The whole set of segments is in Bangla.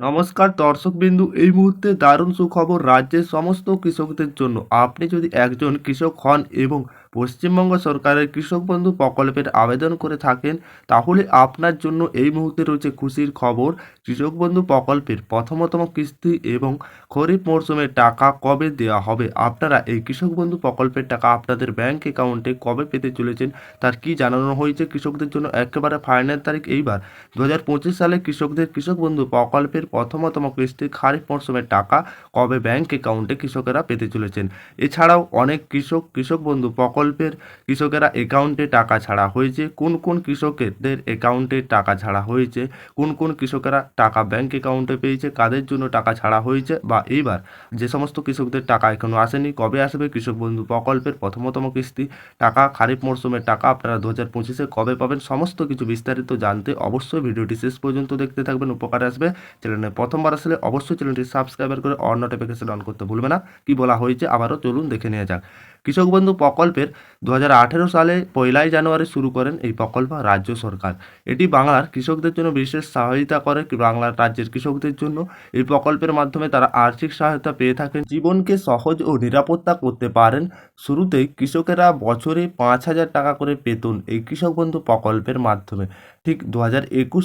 নমস্কার, দর্শকবিন্দু। এই মুহূর্তে দারুণ সুখবর রাজ্যের সমস্ত কৃষকদের জন্য। আপনি যদি একজন কৃষক হন এবং পশ্চিমবঙ্গ সরকারের কৃষক বন্ধু প্রকল্পের আবেদন করে থাকেন, তাহলে আপনার জন্য এই মুহূর্তে রয়েছে খুশির খবর। কৃষক বন্ধু প্রকল্পের প্রথমতম কিস্তি এবং খরিফ মরশুমের টাকা কবে দেওয়া হবে? আপনারা এই কৃষক বন্ধু প্রকল্পের টাকা আপনাদের ব্যাংক অ্যাকাউন্টে কবে পেতে চলেছেন? তার কি জানানো হয়েছে? কৃষকদের জন্য একেবারে ফাইনাল তারিখ এইবার। দু হাজার পঁচিশ সালে কৃষকদের কৃষক বন্ধু প্রকল্পের প্রথমতম কিস্তি খারিফ মরশুমের টাকা কবে ব্যাংক অ্যাকাউন্টে কৃষকেরা পেতে চলেছেন? এছাড়াও অনেক কৃষক কৃষক বন্ধু প্রকল্পের কৃষকেরা অ্যাকাউন্টে টাকা ছাড়া হয়েছে। কোন কোন কৃষকদের অ্যাকাউন্টে টাকা ছাড়া হয়েছে? কোন কোন কৃষকেরা টাকা ব্যাংক অ্যাকাউন্টে পেয়েছে? কাদের জন্য টাকা ছাড়া হয়েছে? বা এইবার যে সমস্ত কৃষকদের টাকা এখনও আসেনি, কবে আসবে কৃষক বন্ধু প্রকল্পের প্রথমতম কিস্তি? টাকা, খারিফ মরশুমের টাকা আপনারা দু হাজার পঁচিশে কবে পাবেন? সমস্ত কিছু বিস্তারিত জানতে অবশ্যই ভিডিওটি শেষ পর্যন্ত দেখতে থাকবেন, উপকার আসবে। চ্যানেলে প্রথমবার আসলে অবশ্যই চ্যানেলটি সাবস্ক্রাইবার করে অন নোটিফিকেশন অন করতে ভুলবে না। কি বলা হয়েছে? আবারও চলুন দেখে নেওয়া যাক। কৃষক বন্ধু প্রকল্পের দু হাজার আঠেরো সালে পয়লাই জানুয়ারি শুরু করেন এই প্রকল্প রাজ্য সরকার। এটি বাংলার কৃষকদের জন্য বিশেষ সহায়তা করে। বাংলার রাজ্যের কৃষকদের জন্য এই প্রকল্পের মাধ্যমে তারা আর্থিক সহায়তা পেয়ে থাকেন। জীবনকে সহজ ও নিরাপত্তা করতে পারেন। শুরুতেই কৃষকেরা বছরে পাঁচ হাজার টাকা করে পেতন এই কৃষক বন্ধু প্রকল্পের মাধ্যমে। ঠিক দু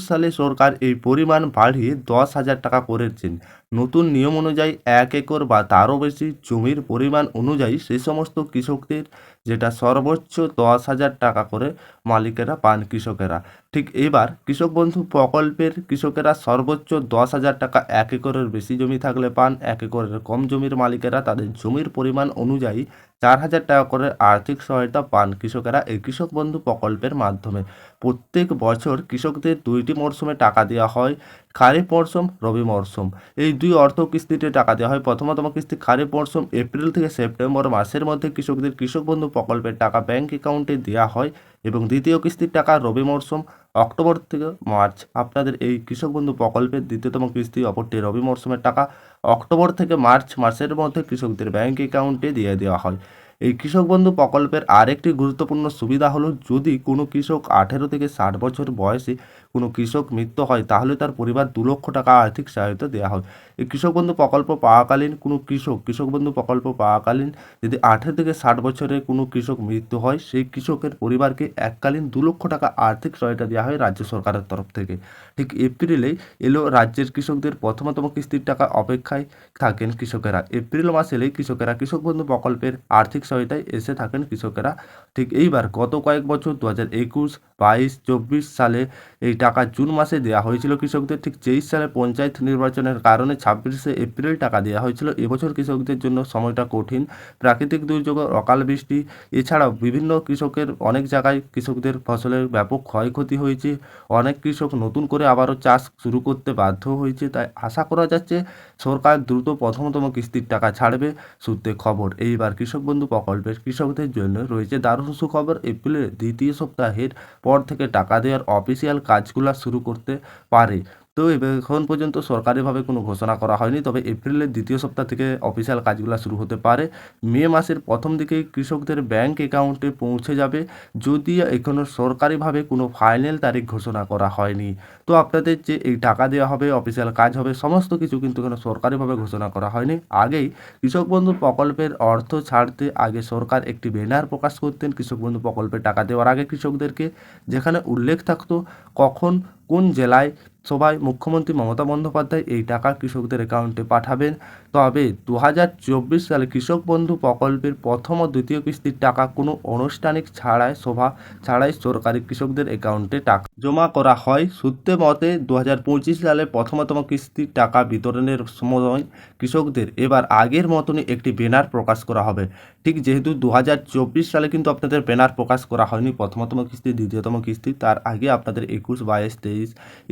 সালে সরকার এই পরিমাণ বাড়িয়ে দশ হাজার টাকা করেছেন। নতুন নিয়ম অনুযায়ী এক একর বা তারও বেশি জমির পরিমাণ অনুযায়ী সেই সমস্ত কৃষকদের যেটা সর্বোচ্চ দশ হাজার টাকা করে মালিকেরা পান কৃষকেরা। ঠিক এবার কৃষক বন্ধু প্রকল্পের কৃষকেরা সর্বোচ্চ দশ হাজার টাকা এক একরের বেশি জমি থাকলে পান, এক একরের কম জমির মালিকেরা তাদের জমির পরিমাণ অনুযায়ী চার হাজার টাকা করে আর্থিক সহায়তা পান কৃষকেরা এই কৃষক বন্ধু প্রকল্পের মাধ্যমে। প্রত্যেক বছর কৃষকদের দুইটি মরশুমে টাকা দেওয়া হয়। খারিফ মরশুম রবি মরশুম এই দুই অর্থ কিস্তিতে টাকা দেওয়া হয়। প্রথমতম কিস্তি খারিফ মরশুম এপ্রিল থেকে সেপ্টেম্বর মাসের মধ্যে কৃষকদের কৃষক বন্ধু প্রকল্পের টাকা ব্যাংক অ্যাকাউন্টে দেওয়া হয় এবং দ্বিতীয় কিস্তির টাকা রবি মরশুম অক্টোবর থেকে মার্চ। আপনাদের এই কৃষক বন্ধু প্রকল্পের দ্বিতীয়তম কিস্তি অপরটি রবি মরশুমের টাকা। অক্টোবর থেকে মার্চ মাসের মধ্যে কৃষকদের ব্যাংক অ্যাকাউন্টে দিয়ে দেওয়া হয়। এই কৃষক বন্ধু প্রকল্পের আরেকটি গুরুত্বপূর্ণ সুবিধা হলো, যদি কোনো কৃষক আঠেরো থেকে ষাট বছর বয়সে কোনো কৃষক মৃত্যু হয়, তাহলে তার পরিবার দু লক্ষ টাকা আর্থিক সহায়তা দেওয়া হয়। এই কৃষক বন্ধু প্রকল্প পাওয়াকালীন কোনো কৃষক কৃষক বন্ধু প্রকল্প পাওয়াকালীন যদি আঠেরো থেকে ষাট বছরের কোনো কৃষক মৃত্যু হয়, সেই কৃষকের পরিবারকে এককালীন দু লক্ষ টাকা আর্থিক সহায়তা দেওয়া হয় রাজ্য সরকারের তরফ থেকে। ঠিক এপ্রিলেই এলো রাজ্যের কৃষকদের প্রথমতম কিস্তির টাকা অপেক্ষায় থাকেন কৃষকেরা। এপ্রিল মাস এলেই কৃষকেরা কৃষক বন্ধু প্রকল্পের আর্থিক সহায়তায় এসে থাকেন কৃষকেরা। ঠিক এইবার গত কয়েক বছর দু হাজার একুশ, বাইশ, চব্বিশ সালে এই টাকা জুন মাসে দেওয়া হয়েছিল কৃষকদের ঠিক তেইশ সালে পঞ্চায়েত নির্বাচনের কারণে ছাব্বিশে এপ্রিল টাকা দেওয়া হয়েছিল। এবছর কৃষকদের জন্য সময়টা কঠিন, প্রাকৃতিক দুর্যোগ, অকাল বৃষ্টি, এছাড়াও বিভিন্ন কৃষকের অনেক জায়গায় কৃষকদের ফসলের ব্যাপক ক্ষয়ক্ষতি হয়েছে। অনেক কৃষক নতুন করে আবারও চাষ শুরু করতে বাধ্য হয়েছে, তাই আশা করা যাচ্ছে সরকার দ্রুত প্রথমতম কিস্তির টাকা ছাড়বে সূত্রে খবর। এইবার কৃষক বন্ধু প্রকল্পের কৃষকদের জন্য রয়েছে দারুণ সুখবর। এপ্রিলের দ্বিতীয় সপ্তাহের পর থেকে টাকা দেওয়ার অফিসিয়াল কাজগুলো শুরু করতে পারে। তো এখন পর্যন্ত সরকারিভাবে কোনো ঘোষণা করা হয়নি। তবে এপ্রিলের দ্বিতীয় সপ্তাহ থেকে অফিসিয়াল কাজগুলো শুরু হতে পারে। মে মাসের প্রথম দিকেই কৃষকদের ব্যাংক অ্যাকাউন্টে পৌঁছে যাবে। যদি এখনও সরকারিভাবে কোনো ফাইনাল তারিখ ঘোষণা করা হয়নি। তো আপনাদের যে এই টাকা দেওয়া হবে অফিসিয়াল কাজ হবে, সমস্ত কিছু কিন্তু এখানে সরকারিভাবে ঘোষণা করা হয়নি। আগেই কৃষক বন্ধু প্রকল্পের অর্থ ছাড়তে আগে সরকার একটি ব্যানার প্রকাশ করতেন। কৃষক বন্ধু প্রকল্পের টাকা দেওয়ার আগে কৃষকদেরকে, যেখানে উল্লেখ থাকতো, কখন কোন জেলায় সবাই মুখ্যমন্ত্রী মমতা বন্দ্যোপাধ্যায় এই টাকা কৃষকদের অ্যাকাউন্টে পাঠাবেন? তবে দু হাজার চব্বিশ সালে কৃষক বন্ধু প্রকল্পের প্রথম ও দ্বিতীয় কিস্তির টাকা কোনো আনুষ্ঠানিক ছাড়াই সভা ছাড়াই সরকারি কৃষকদের অ্যাকাউন্টে টাকা জমা করা হয়। সূত্রে মতে দু হাজার পঁচিশ সালে প্রথমতম কিস্তির টাকা বিতরণের সময় কৃষকদের এবার আগের মতনই একটি ব্যানার প্রকাশ করা হবে। ঠিক যেহেতু দু হাজার চব্বিশ সালে কিন্তু আপনাদের ব্যানার প্রকাশ করা হয়নি, প্রথমতম কিস্তি, দ্বিতীয়তম কিস্তি, তার আগে আপনাদের একুশ বাইশ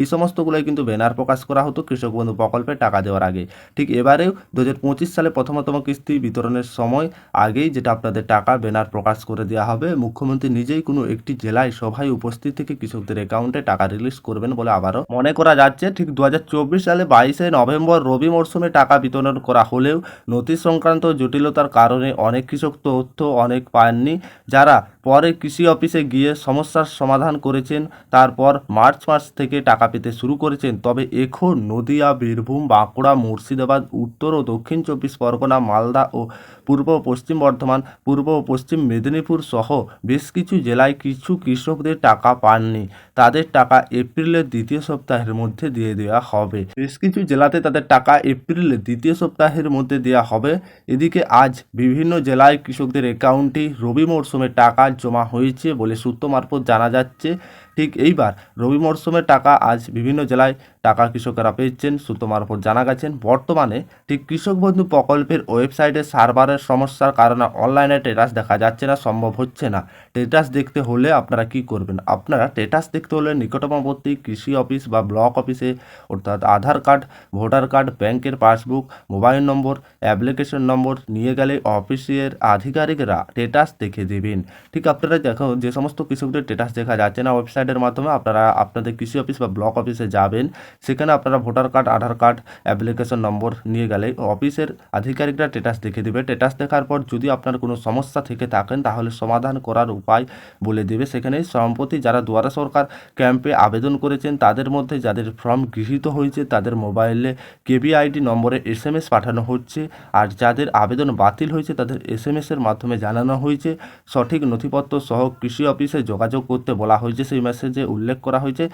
এই সমস্তগুলোই কিন্তু ব্যানার প্রকাশ করা হতো কৃষক বন্ধু প্রকল্পে টাকা দেওয়ার আগে। ঠিক এবারেও দু হাজার পঁচিশ সালে প্রথমতম কিস্তি বিতরণের সময় আগেই যেটা আপনাদের টাকা ব্যানার প্রকাশ করে দেওয়া হবে, মুখ্যমন্ত্রী নিজেই কোনো একটি জেলায় সভায় উপস্থিত থেকে কৃষকদের অ্যাকাউন্টে টাকা রিলিজ করবেন বলে আবারও মনে করা যাচ্ছে। ঠিক দু হাজার চব্বিশ সালে বাইশে নভেম্বর রবি মরশুমে টাকা বিতরণ করা হলেও নথি সংক্রান্ত জটিলতার কারণে অনেক কৃষক তথ্য অনেক পাননি। যারা পরে কৃষি অফিসে গিয়ে সমস্যার সমাধান করেছেন। তারপর মার্চ মাস থেকে টাকা পেতে শুরু করেছেন। তবে এখন নদিয়া, বীরভূম, বাঁকুড়া, মুর্শিদাবাদ, উত্তর ও দক্ষিণ চব্বিশ পরগনা, মালদা ও পূর্ব পশ্চিম বর্ধমান, পূর্ব ও পশ্চিম মেদিনীপুর সহ বেশ কিছু জেলায় কিছু কৃষকদের টাকা পাননি। তাদের টাকা এপ্রিলের দ্বিতীয় সপ্তাহের মধ্যে দিয়ে দেওয়া হবে। বেশ কিছু জেলাতে তাদের টাকা এপ্রিলের দ্বিতীয় সপ্তাহের মধ্যে দেওয়া হবে। এদিকে আজ বিভিন্ন জেলায় কৃষকদের অ্যাকাউন্টে রবি মরশুমে টাকা জমা হয়েছে বলে সূত্র মারফত জানা যাচ্ছে। ঠিক এইবার রবি মরশুমের টাকা, আজ বিভিন্ন জেলায় টাকা কৃষকেরা পেয়েছেন সূত্র মারফত জানা গেছেন বর্তমানে ঠিক কৃষক বন্ধু প্রকল্পের ওয়েবসাইটে সার্ভারের সমস্যার কারণে অনলাইনে স্টেটাস দেখা যাচ্ছে না, সম্ভব হচ্ছে না। স্টেটাস দেখতে হলে আপনারা কি করবেন? আপনারা স্টেটাস দেখতে হলে নিকটবর্তী কৃষি অফিস বা ব্লক অফিসে অর্থাৎ আধার কার্ড, ভোটার কার্ড, ব্যাংকের passbook, mobile number, application number নিয়ে গেলে অফিসের আধিকারিকরা স্টেটাস দেখে দেবেন। ঠিক আপনারা দেখো যে সমস্ত কৃষকদের স্টেটাস দেখা যাচ্ছে না ওয়েবসাইটের মাধ্যমে আপনারা আপনাদের কৃষি অফিস বা ব্লক অফিসে যাবেন, সেখানে আপনারা voter card, Aadhaar card application number নিয়ে গেলে অফিসের আধিকারিকরা স্টেটাস দেখে দেবে। স্টেটাস দেখার পর যদি আপনার কোনো সমস্যা থেকে থাকেন, তাহলে সমাধান করার উপায় বলে দেবে। সেখানে সম্প্রতি যারা দুয়ারা সরকার ক্যাম্পে আবেদন করেছেন, তাদের মধ্যে যাদের ফর্ম গৃহীত হয়েছে, তাদের মোবাইলে কেবিআইডি নম্বরে এস এম এস পাঠানো হচ্ছে। আর যাদের আবেদন বাতিল হয়েছে, তাদের এস এম এসের মাধ্যমে জানানো হয়েছে। সঠিক নথিপত্র সহ কৃষি অফিসে যোগাযোগ করতে বলা হয়েছে। সেই মেসেজে উল্লেখ করা হয়েছে,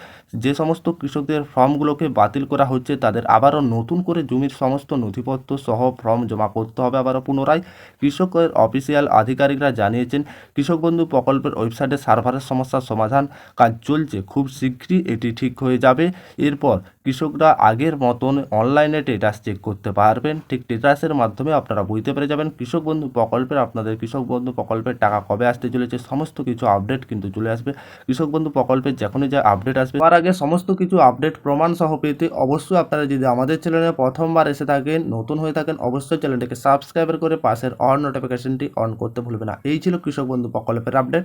যে সমস্ত কৃষকদের ফর্মগুলোকে বাতিল করা হচ্ছে, তাদের আবারও নতুন করে জমির সমস্ত নথিপত্র সহ ফর্ম জমা করতে হবে আবারও পুনরায়। কৃষকের অফিসিয়াল আধিকারিকরা জানিয়েছেন, কৃষক বন্ধু প্রকল্পের ওয়েবসাইটে সার্ভারের সমস্যার সমাধান কাজ চলছে, খুব শীঘ্রই এটি ঠিক হয়ে যাবে। এরপর কৃষকরা আগের মতন অনলাইনে স্টেটাস চেক করতে পারবেন। ঠিক স্টেটাসের মাধ্যমে আপনারা বুঝতে পেরে যাবেন, কৃষক বন্ধু প্রকল্পের, আপনাদের কৃষক বন্ধু প্রকল্পের টাকা কবে আসতে চলেছে, সমস্ত কিছু আপডেট কিন্তু চলে আসবে। কৃষক বন্ধু প্রকল্পের যখনই যা আপডেট আসবে, তার আগে সমস্ত কিছু আপডেট প্রমাণ সহ পেতে অবশ্যই আপনারা যদি আমাদের চ্যানেলে প্রথমবার এসে থাকেন, নতুন হয়ে থাকেন, অবশ্যই চ্যানেলটিকে সাবস্ক্রাইব করে পাশের অন নোটিফিকেশনটি অন করতে ভুলবে না। এই ছিল কৃষক বন্ধু প্রকল্পের আপডেট